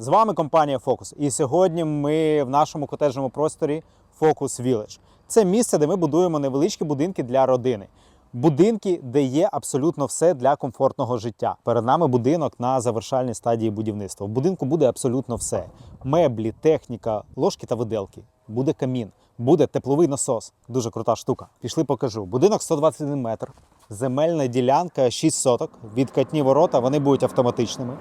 З вами компанія Focus. І сьогодні ми в нашому котеджному просторі Focus Village. Це місце, де ми будуємо невеличкі будинки для родини. Будинки, де є абсолютно все для комфортного життя. Перед нами будинок на завершальній стадії будівництва. В будинку буде абсолютно все: меблі, техніка, ложки та виделки. Буде камін, буде тепловий насос. Дуже крута штука. Пішли, покажу. Будинок 121 метр. Земельна ділянка 6 соток. Відкатні ворота, вони будуть автоматичними.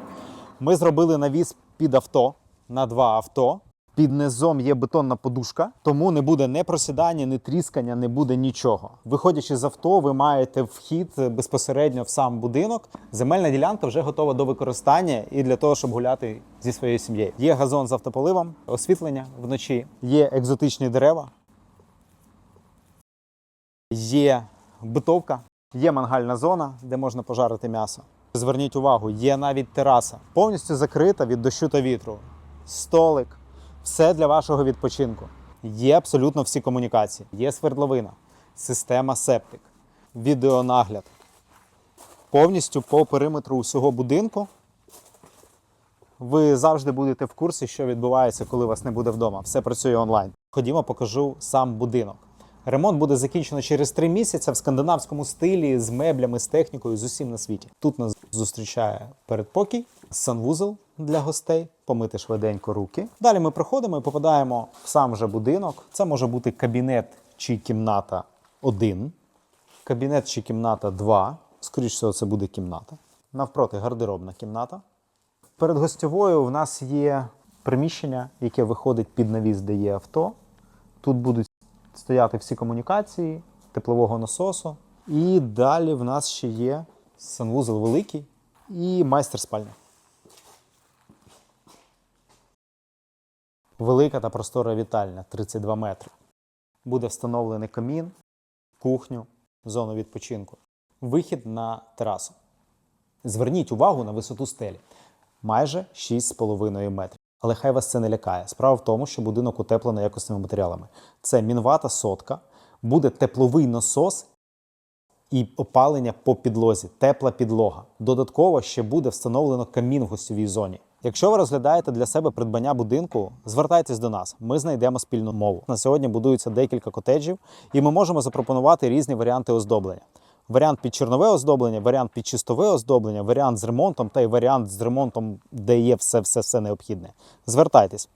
Ми зробили навіс під авто на два авто. Під низом є бетонна подушка, тому не буде ні просідання, ні тріскання, не буде нічого. Виходячи з авто, ви маєте вхід безпосередньо в сам будинок. Земельна ділянка вже готова до використання і для того, щоб гуляти зі своєю сім'єю. Є газон з автополивом, освітлення вночі, є екзотичні дерева, є битовка, є мангальна зона, де можна пожарити м'ясо. Зверніть увагу, є навіть тераса, повністю закрита від дощу та вітру. Столик, все для вашого відпочинку. Є абсолютно всі комунікації. Є свердловина, система септик, відеонагляд. Повністю по периметру усього будинку. Ви завжди будете в курсі, що відбувається, коли вас не буде вдома. Все працює онлайн. Ходімо, покажу сам будинок. Ремонт буде закінчено через три місяці в скандинавському стилі з меблями, з технікою, з усім на світі. Тут нас зустрічає передпокій, санвузол для гостей, помити швиденько руки. Далі ми проходимо і попадаємо в сам же будинок. Це може бути кабінет чи кімната 1, кабінет чи кімната 2. Скоріше всього, це буде кімната. Навпроти гардеробна кімната. Перед гостьовою в нас є приміщення, яке виходить під навіс, де є авто. Тут будуть стояти всі комунікації, теплового насосу. І далі в нас ще є санвузол великий і майстер спальня. Велика та простора вітальня 32 метри. Буде встановлений камін, кухню, зону відпочинку, вихід на терасу. Зверніть увагу на висоту стелі майже 6,5 метрів. Але хай вас це не лякає. Справа в тому, що будинок утеплений якісними матеріалами. Це мінвата сотка, буде тепловий насос і опалення по підлозі, тепла підлога. Додатково ще буде встановлено камін в гостьовій зоні. Якщо ви розглядаєте для себе придбання будинку, звертайтесь до нас. Ми знайдемо спільну мову. На сьогодні будується декілька котеджів, і ми можемо запропонувати різні варіанти оздоблення. Варіант під чорнове оздоблення, варіант під чистове оздоблення, варіант з ремонтом та й варіант з ремонтом, де є все, все, все необхідне. Звертайтесь.